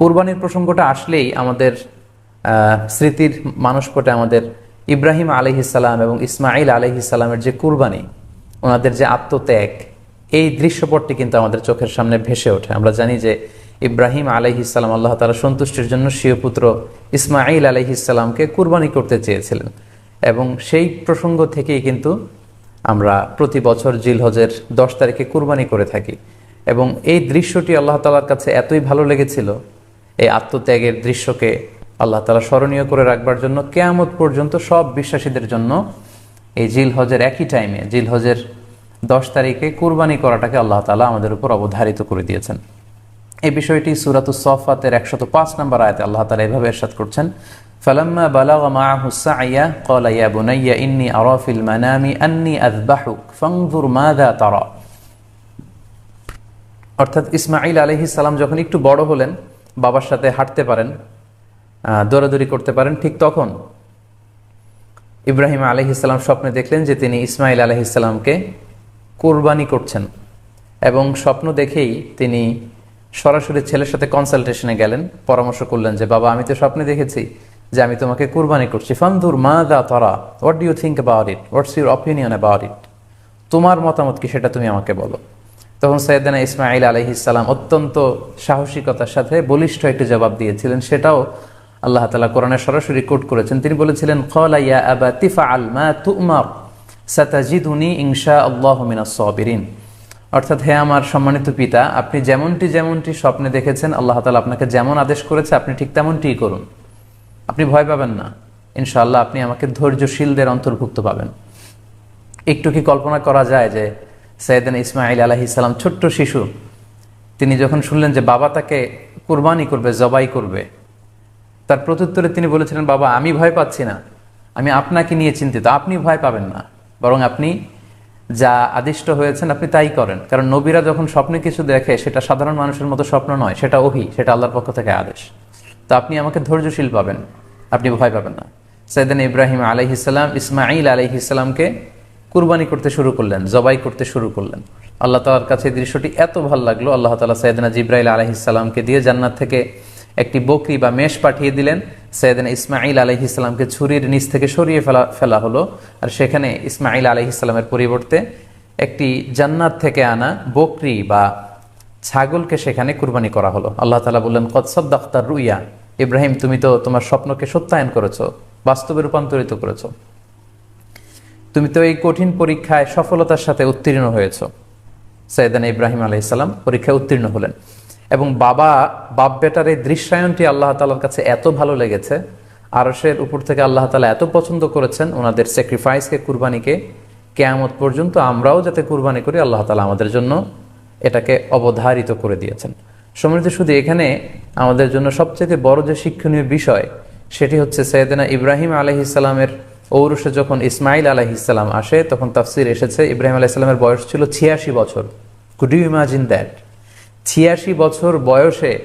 কোরবানির প্রসঙ্গটা আসলেই আমাদের স্মৃতির মানসপটে আমাদের ইব্রাহিম আলহিসাল্লাম এবং ইসমাইল আলহিসাল্লামের যে কুরবানি, ওনাদের যে আত্মত্যাগ, এই দৃশ্যপটটি কিন্তু আমাদের চোখের সামনে ভেসে ওঠে। আমরা জানি যে ইব্রাহিম আলহিসাল্লাম আল্লাহ তালা সন্তুষ্টির জন্য স্বীয় পুত্র ইসমাইল আলহিসাল্লামকে কুরবানি করতে চেয়েছিলেন। এবং সেই প্রসঙ্গ থেকেই কিন্তু আমরা প্রতি বছর জিলহজের দশ তারিখে কুরবানি করে থাকি। এবং এই দৃশ্যটি আল্লাহ তালার কাছে এতই ভালো লেগেছিল এই আত্মত্যাগের দৃশ্যকে আল্লাহ তালা স্মরণীয় করে রাখবার জন্য কেয়ামত পর্যন্ত সব বিশ্বাসীদের জন্য এই জিল হজের একই টাইমে জিল হজের দশ তারিখে কুরবানি করাটাকে আল্লাহ তালা আমাদের উপর অবধারিত করে দিয়েছেন এই বিষয়টি সুরাতুস সফাতের একশত পাঁচ নম্বর আয়তে আল্লাহ তালা এভাবে এরশাদ করছেন فلما بلغ معه السعي قال يا بني إني أرى في المنام أني أذبحك فانظر ماذا ترى অর্থাৎ ইসমাইল আলহি সালাম যখন একটু বড় হলেন বাবার সাথে হাঁটতে পারেন দৌড়াদৌড়ি করতে পারেন, ঠিক তখন ইব্রাহিম আলহিসাল্লাম স্বপ্নে দেখলেন যে তিনি ইসমাইল আলহিসাল্লামকে কোরবানি করছেন এবং স্বপ্ন দেখেই তিনি সরাসরি ছেলের সাথে কনসালটেশনে গেলেন, পরামর্শ করলেন যে, বাবা, আমি তো স্বপ্নে দেখেছি যে আমি তোমাকে কুরবানি করছি। ফান্দুর মা দা তরা, what do you think about it? What's your opinion about it? তোমার মতামত কি সেটা তুমি আমাকে বলো। তখন সৈয়দানা ইসমাইল আলহিসাল্লাম অত্যন্ত সাহসিকতার সাথে বলিষ্ঠ একটি জবাব দিয়েছিলেন। সেটাও আল্লাহ তালা কোরআনে সরাসরি কোট করেছেন। তিনি বলেছিলেন কলা ইয়া আবা তিফা আল মা তুমার, সাতাজিদুনি ইনশা আল্লাহ মিনাস সাবিরিন। অর্থাৎ, হে আমার সম্মানিত পিতা, আপনি যেমনটি যেমনটি স্বপ্নে দেখেছেন, আল্লাহ তালা আপনাকে যেমন আদেশ করেছে, আপনি ঠিক তেমনটিই করুন। আপনি ভয় পাবেন না। ইনশাআল্লাহ আপনি আমাকে ধৈর্যশীলদের অন্তর্ভুক্ত পাবেন। একটু কি কল্পনা করা যায় যে সৈয়দান ইসমাইল আলাহি সালাম ছোট্ট শিশু, তিনি যখন শুনলেন যে বাবা তাকে কুরবানি করবে, জবাই করবে, তার প্রত্যুত্তরে তিনি বলেছিলেন, বাবা, আমি ভয় পাচ্ছি না। আমি আপনাকে নিয়ে চিন্তিত। আপনি ভয় পাবেন না। বরং আপনি যা আদিষ্ট হয়েছেন, আপনি তাই করেন। কারণ নবীরা যখন স্বপ্নে কিছু দেখে, সেটা সাধারণ মানুষের মতো স্বপ্ন নয়, সেটা ওহি, সেটা আল্লাহর পক্ষ থেকে আদেশ। তো আপনি আমাকে ধৈর্যশীল পাবেন, আপনি ভয় পাবেন না। সৈয়দান ইব্রাহিম আলহিসাল্লাম ইসমাইল আলহিসাল্লামকে কুরবানি করতে শুরু করলেন, জবাই করতে শুরু করলেন। আল্লাহ তালার কাছে দৃশ্যটি এত ভালো লাগল, আল্লাহ তালা সৈয়দনা জিব্রাইল আলহিসাল্লামকে দিয়ে জান্নাত থেকে একটি বকরি বা মেষ পাঠিয়ে দিলেন। সৈয়দনা ইসমাইল আলহিসাল্লামকে ছুরির নিচ থেকে সরিয়ে ফেলা ফেলা হলো। আর সেখানে ইসমাইল আলহিসাল্লামের পরিবর্তে একটি জান্নাত থেকে আনা বকরি বা ছাগলকে সেখানে কুরবানি করা হলো। আল্লাহ তালা বললেন কৎসব দাক্তার রুইয়া। ইব্রাহিম, তুমি তো তোমার স্বপ্নকে সত্যায়ন করেছ, বাস্তবে রূপান্তরিত করেছ। তুমি তো এই কঠিন পরীক্ষায় সফলতার সাথে উত্তীর্ণ হয়েছ। সৈয়দান ইব্রাহিম আলাইসাল্লাম পরীক্ষায় উত্তীর্ণ হলেন। এবং বাবা, বাপ বেটার এই দৃশ্যায়নটি আল্লাহ তালার কাছে এত ভালো লেগেছে। আরসের উপর থেকে আল্লাহ তালা এত পছন্দ করেছেন, ওনাদের স্যাক্রিফাইসকে কুরবানিকে। কেয়ামত পর্যন্ত আমরাও যাতে কুরবানি করি, আল্লাহ তালা আমাদের জন্য এটাকে অবধারিত করে দিয়েছেন। সমৃদ্ধ, শুধু এখানে আমাদের জন্য সবচেয়ে বড় যে শিক্ষণীয় বিষয়, সেটি হচ্ছে সৈয়দনা ইব্রাহিম আলহিসাল্লামের ঔরসে যখন ইসমাইল আলহিসাল্লাম আসে, তখন তাফসির এসেছে, ইব্রাহিম আলাইসাল্লামের বয়স ছিল ছিয়াশি বছর। কুড ইউ ইমাজিন দ্যাট ছিয়াশি বছর বয়সে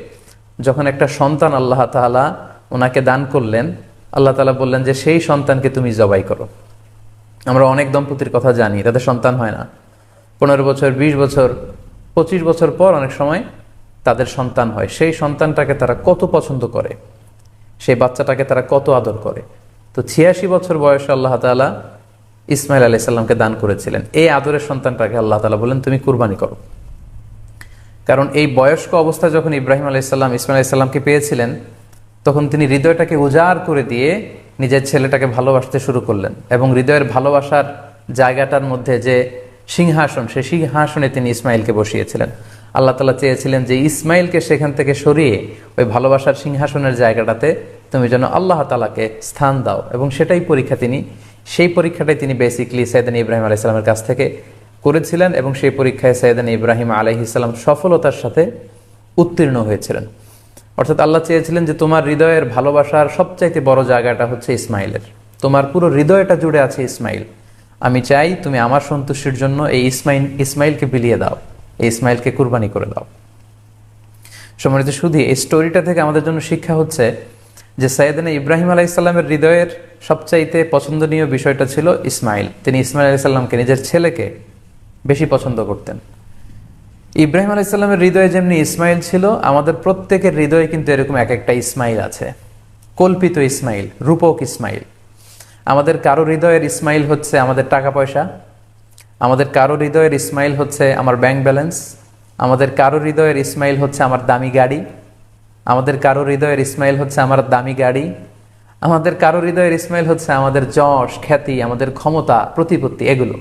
যখন একটা সন্তান আল্লাহ তালা ওনাকে দান করলেন, আল্লাহ তালা বললেন যে, সেই সন্তানকে তুমি জবাই করো। আমরা অনেক দম্পতির কথা জানি, তাদের সন্তান হয় না। পনেরো বছর ২০ বছর, পঁচিশ বছর পর অনেক সময় তাদের সন্তান হয়। সেই সন্তানটাকে তারা কত পছন্দ করে? সেই বাচ্চাটাকে তারা কত আদর করে? তো ছিয়াশি বছর বয়সে আল্লাহ তালা ইসমাইল আলি সাল্লামকে দান করেছিলেন। এই আদরের সন্তানটাকে আল্লাহ তালা বলেন তুমি কুরবানি করো। কারণ এই বয়স্ক অবস্থায় যখন ইব্রাহিম আলাইসাল্লাম ইসমাইল আলাইসাল্লামকে পেয়েছিলেন, তখন তিনি হৃদয়টাকে উজাড় করে দিয়ে নিজের ছেলেটাকে ভালোবাসতে শুরু করলেন এবং হৃদয়ের ভালোবাসার জায়গাটার মধ্যে যে সিংহাসন সেই সিংহাসনে তিনি ইসমাইলকে বসিয়েছিলেন। আল্লাহ তালা চেয়েছিলেন যে ইসমাইলকে সেখান থেকে সরিয়ে ওই ভালোবাসার সিংহাসনের জায়গাটাতে তুমি যেন আল্লাহ তালাকে স্থান দাও। এবং সেটাই পরীক্ষা তিনি, সেই পরীক্ষাটাই তিনি বেসিকলি সৈয়দান ইব্রাহিম আলাইসাল্লামের কাছ থেকে করেছিলেন এবং সেই পরীক্ষায় সৈয়দান ইব্রাহিম আলাইহিসাল্লাম সফলতার সাথে উত্তীর্ণ হয়েছিলেন। অর্থাৎ আল্লাহ চেয়েছিলেন যে তোমার হৃদয়ের ভালোবাসার সবচাইতে বড় জায়গাটা হচ্ছে ইসমাইলের। তোমার পুরো হৃদয়টা জুড়ে আছে ইসমাইল। আমি চাই তুমি আমার সন্তুষ্টির জন্য এই ইসমাইল, ইসমাইলকে বিলিয়ে দাও, এই ইসমাইলকে কুরবানি করে দাও। সম্মানিত শুধু এই স্টোরিটা থেকে আমাদের জন্য শিক্ষা হচ্ছে যে সৈয়দিন ইব্রাহিম আলাইসাল্লামের হৃদয়ের সবচাইতে পছন্দনীয় বিষয়টা ছিল ইসমাইল। তিনি ইসমাইল আলাইসাল্লামকে নিজের ছেলেকে বেশি পছন্দ করতেন। ইব্রাহিম আলাইসাল্লামের হৃদয়ে যেমনি ইসমাইল ছিল, আমাদের প্রত্যেকের হৃদয়ে কিন্তু এরকম এক একটা ইসমাইল আছে। কল্পিত ইসমাইল, রূপক ইসমাইল। আমাদের কারও হৃদয়ের ইসমাইল হচ্ছে আমাদের টাকা পয়সা। আমাদের কারও হৃদয়ের ইসমাইল হচ্ছে আমার ব্যাংক ব্যালেন্স। আমাদের কারও হৃদয়ের ইসমাইল হচ্ছে আমার দামি গাড়ি। আমাদের কারও হৃদয়ের ইসমাইল হচ্ছে আমার দামি গাড়ি, আমাদের কারও হৃদয়ের ইসমাইল হচ্ছে আমাদের যশ, খ্যাতি, আমাদের ক্ষমতা, প্রতিপত্তি, এগুলো।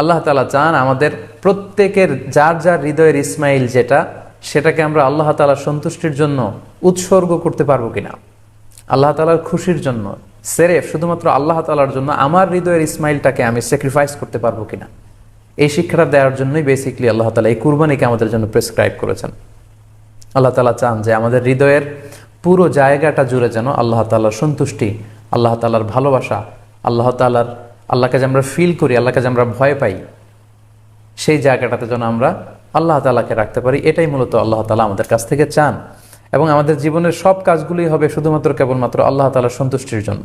আল্লাহ তালা চান আমাদের প্রত্যেকের যার যার হৃদয়ের ইসমাইল যেটা, সেটাকে আমরা আল্লাহ তালার সন্তুষ্টির জন্য উৎসর্গ করতে পারব কিনা। আল্লাহ তালার খুশির জন্য, সেরেফ শুধুমাত্র আল্লাহ তালার জন্য আমার হৃদয়ের ইসমাইলটাকে আমি স্যাক্রিফাইস করতে পারব কিনা। এই শিক্ষাটা দেওয়ার জন্যই বেসিকলি আল্লাহ তালা এই কুরবানিকে আমাদের জন্য প্রেসক্রাইব করেছেন। আল্লাহ তালা চান যে আমাদের হৃদয়ের পুরো জায়গাটা জুড়ে যেন আল্লাহ তালার সন্তুষ্টি, আল্লাহ তালার ভালোবাসা, আল্লাহ তালার আল্লাহকে যে আমরা ফিল করি, আল্লাহকে যে আমরা ভয় পাই, সেই জায়গাটাতে যেন আমরা আল্লাহ তালাকে রাখতে পারি, এটাই মূলত আল্লাহ তালা আমাদের কাছ থেকে চান। এবং আমাদের জীবনের সব কাজগুলি হবে শুধুমাত্র কেবলমাত্র আল্লাহ তালার সন্তুষ্টির জন্য।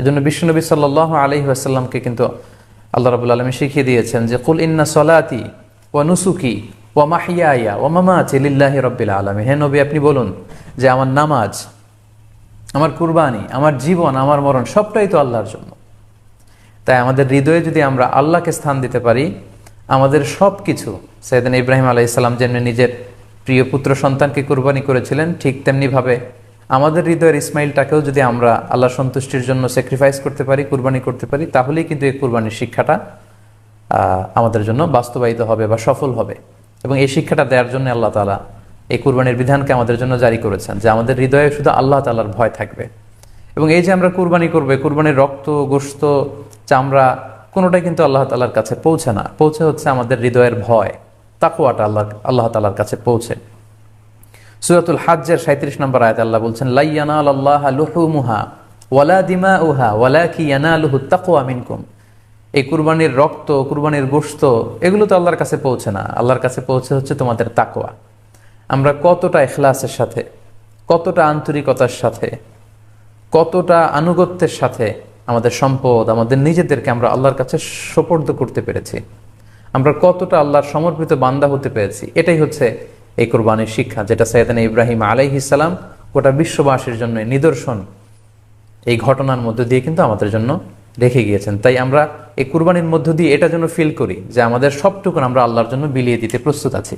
এজন্য বিশ্বনবী সাল্লাহ আলহি আসাল্লামকে কিন্তু আল্লাহ রাবুল আলমী শিখিয়ে দিয়েছেন যে, কুল ইন্না সলাতি ও নুসুকি ও মাহিয়া ও মামা লিল্লাহি রব্বিল আলমী হে নবী, আপনি বলুন যে আমার নামাজ, আমার কুরবানি, আমার জীবন, আমার মরণ সবটাই তো আল্লাহর জন্য। তাই আমাদের হৃদয়ে যদি আমরা আল্লাহকে স্থান দিতে পারি, আমাদের সব কিছু সৈয়দিন ইব্রাহিম আলাহ ইসলাম যেমনি নিজের প্রিয় পুত্র সন্তানকে কুরবানি করেছিলেন, ঠিক তেমনিভাবে আমাদের হৃদয়ের ইসমাইলটাকেও যদি আমরা আল্লাহ সন্তুষ্টির জন্য স্যাক্রিফাইস করতে পারি, কুরবানি করতে পারি, তাহলেই কিন্তু এই কুরবানির শিক্ষাটা আমাদের জন্য বাস্তবায়িত হবে বা সফল হবে। এবং এই শিক্ষাটা দেওয়ার জন্য আল্লাহ তালা এই কুরবানির বিধানকে আমাদের জন্য জারি করেছেন, যে আমাদের হৃদয়ে শুধু আল্লাহ তালার ভয় থাকবে। এবং এই যে আমরা কুরবানি করবে, কুরবানির রক্ত গোস্ত চামড়া, কোনোটাই কিন্তু আল্লাহ তালার কাছে পৌঁছে না। পৌঁছে হচ্ছে আমাদের হৃদয়ের ভয়। তাকুয়াটা আল্লাহ আল্লাহ তালার কাছে পৌঁছে। সুরাতুল হাজ্জের সাঁত্রিশ নম্বর আয়াত আল্লাহ বলছেন লাইয়ানা আল্লাহ লুহু মুহা ওয়ালা দিমা উহা ওয়ালা কি ইয়ানা লুহু তাকুয়া মিনকুম। এই কুরবানির রক্ত, কুরবানির গোস্ত এগুলো তো আল্লাহর কাছে পৌঁছে না। আল্লাহর কাছে পৌঁছে হচ্ছে তোমাদের তাকোয়া আমরা কতটা এখলাসের সাথে, কতটা আন্তরিকতার সাথে, কতটা আনুগত্যের সাথে আমাদের সম্পদ, আমাদের নিজেদেরকে আমরা আল্লাহর কাছে সোপর্দ করতে পেরেছি। আমরা কতটা আল্লাহর সমর্পিত বান্দা হতে পেরেছি। এটাই হচ্ছে এই কোরবানির শিক্ষা, যেটা সৈয়দান ইব্রাহিম আলাইহিসাল্লাম গোটা বিশ্ববাসীর জন্য নিদর্শন। এই ঘটনার মধ্য দিয়ে কিন্তু আমাদের জন্য রেখে গিয়েছেন। তাই আমরা এই কুরবানির মধ্য দিয়ে এটা যেন ফিল করি যে আমাদের সবটুকু আমরা আল্লাহর জন্য বিলিয়ে দিতে প্রস্তুত আছি।